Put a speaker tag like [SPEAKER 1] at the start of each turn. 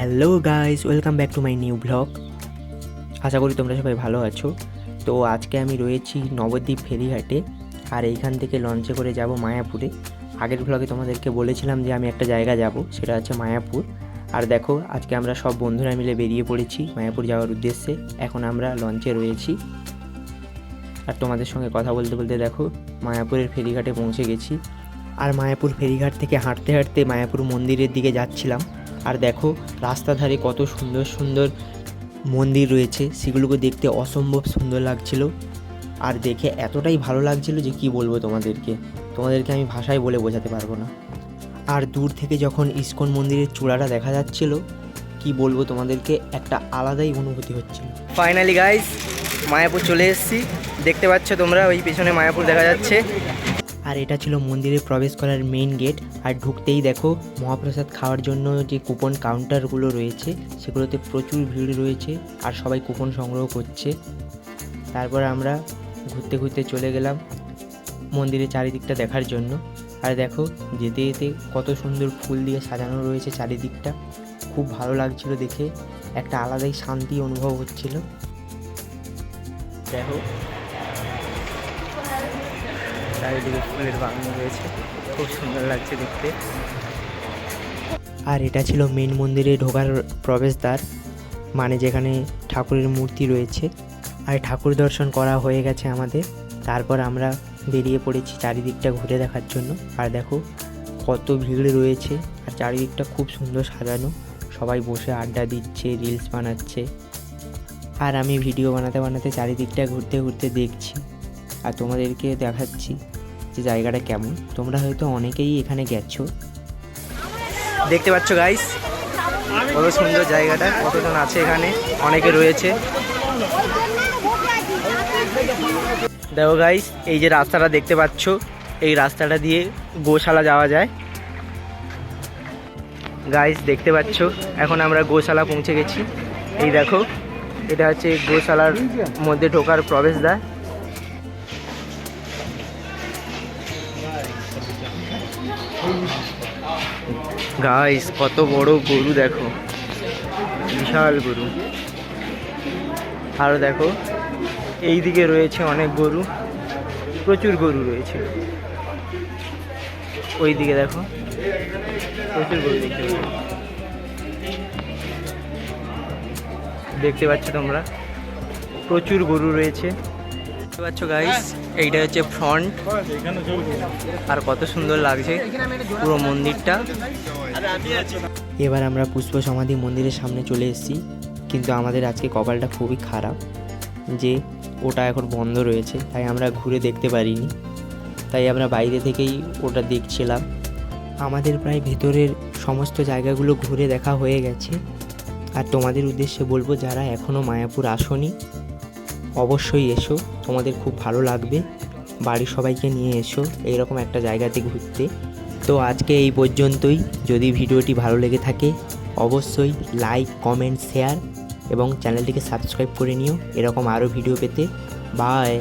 [SPEAKER 1] Hello guys welcome back to my new blog আশা করি তোমরা সবাই ভালো আছো। তো আজকে আমি রয়েছি নবদ্বীপ ফেরিঘাটে, আর এইখান থেকে লঞ্চে করে যাব মায়াপুরে। আগের ব্লগে তোমাদেরকে বলেছিলাম যে আমি একটা জায়গা যাব, সেটা হচ্ছে মায়াপুর। আর দেখো, আজকে আমরা সব বন্ধুরা মিলে বেরিয়ে পড়েছি মায়াপুর যাওয়ার উদ্দেশ্যে। এখন আমরা লঞ্চে রয়েছি। আর তোমাদের সঙ্গে কথা বলতে বলতে দেখো, মায়াপুরের ফেরিঘাটে পৌঁছে গেছি। আর মায়াপুর ফেরিঘাট থেকে হাঁটতে হাঁটতে মায়াপুর মন্দিরের দিকে যাচ্ছিলাম। আর দেখো রাস্তা ধারে কত সুন্দর সুন্দর মন্দির রয়েছে, সেগুলোকে দেখতে অসম্ভব সুন্দর লাগছিল। আর দেখে এতটাই ভালো লাগছিল যে কি বলব তোমাদেরকে তোমাদেরকে আমি ভাষায় বলে বোঝাতে পারব না। আর দূর থেকে যখন ইস্কন মন্দিরের চূড়াটা দেখা যাচ্ছিল, কি বলব তোমাদেরকে, একটা আলাদাই অনুভূতি হচ্ছিল।
[SPEAKER 2] ফাইনালি গাইস মায়াপুর চলে এসেছি। দেখতে পাচ্ছ তোমরা, ওই পেছনে মায়াপুর দেখা যাচ্ছে।
[SPEAKER 1] আর এটা ছিল মন্দিরে প্রবেশ করার মেইন গেট আর ঢুকতেই দেখো মহাপ্রসাদ খাওয়ার জন্য যে কুপন কাউন্টারগুলো রয়েছে, সেগুলোতে প্রচুর ভিড় রয়েছে আর সবাই কুপন সংগ্রহ করছে। তারপর আমরা ঘুরতে ঘুরতে চলে গেলাম মন্দিরের চারিদিকটা দেখার জন্য। আর দেখো যেতে যেতে কত সুন্দর ফুল দিয়ে সাজানো রয়েছে চারিদিকটা। খুব ভালো লাগছিল দেখে, একটা আলাদাই শান্তি অনুভব হচ্ছিল। দেখো চারিদিকে ফুলের বাগান রয়েছে। খুব সুন্দর লাগছে দেখতে। আর এটা ছিল মেন মন্দিরে ঢোকার প্রবেশদ্বার মানে যেখানে ঠাকুরের মূর্তি রয়েছে। আর ঠাকুর দর্শন করা হয়ে গেছে আমাদের। তারপর আমরা বেরিয়ে পড়েছি চারিদিকটা ঘুরে দেখার জন্য। আর দেখো, কত ভিড় রয়েছে। আর চারিদিকটা খুব সুন্দর সাজানো। সবাই বসে আড্ডা দিচ্ছে রিলস বানাচ্ছে। আর আমি ভিডিও বানাতে বানাতে চারিদিকটা ঘুরতে ঘুরতে দেখছি। আর তোমাদেরকে দেখাচ্ছি। যে জায়গাটা কেমন? তোমরা হয়তো অনেকেই এখানে গেছো।
[SPEAKER 2] দেখতে পাচ্ছ গাইস কত সুন্দর জায়গাটা, কতজন আছে এখানে? অনেকে রয়েছে। দেখো গাইস এই যে রাস্তাটা দেখতে পাচ্ছ, এই রাস্তাটা দিয়ে গোশালা যাওয়া যায়। গাইস দেখতে পাচ্ছ, এখন আমরা গোশালা পৌঁছে গেছি। এই দেখো, এটা হচ্ছে গোশালার মধ্যে ঢোকার প্রবেশদ্বার। গাইস কত বড় গরু দেখো। বিশাল গরু। আরও দেখো এই দিকে রয়েছে অনেক গরু। প্রচুর গরু রয়েছে। ওই দিকে দেখো, প্রচুর গরু দেখতে দেখতে পাচ্ছ তোমরা? প্রচুর গরু রয়েছে। দেখতে পাচ্ছ গাইস এইটা হচ্ছে ফ্রন্ট আর কত সুন্দর লাগছে পুরো মন্দিরটা।
[SPEAKER 1] এবার আমরা পুষ্প সমাধি মন্দিরের সামনে চলে এসেছি। কিন্তু আমাদের আজকে কপালটা খুবই খারাপ যে ওটা এখন বন্ধ রয়েছে, তাই আমরা ঘুরে দেখতে পারিনি। তাই আমরা বাইরে থেকেই ওটা দেখছিলাম। আমাদের প্রায় ভেতরের সমস্ত জায়গাগুলো ঘুরে দেখা হয়ে গেছে। আর তোমাদের উদ্দেশ্যে বলব, যারা এখনও মায়াপুর আসনি অবশ্যই এসো, তোমাদের খুব ভালো লাগবে। বাড়ির সবাইকে নিয়ে এসো, এইরকম একটা জায়গাতে ঘুরতে। তো আজকে এই পর্যন্তই। যদি ভিডিওটি ভালো লেগে থাকে, অবশ্যই লাইক কমেন্ট শেয়ার এবং চ্যানেলটিকে সাবস্ক্রাইব করে নিও। এরকম আরও ভিডিও পেতে। বাই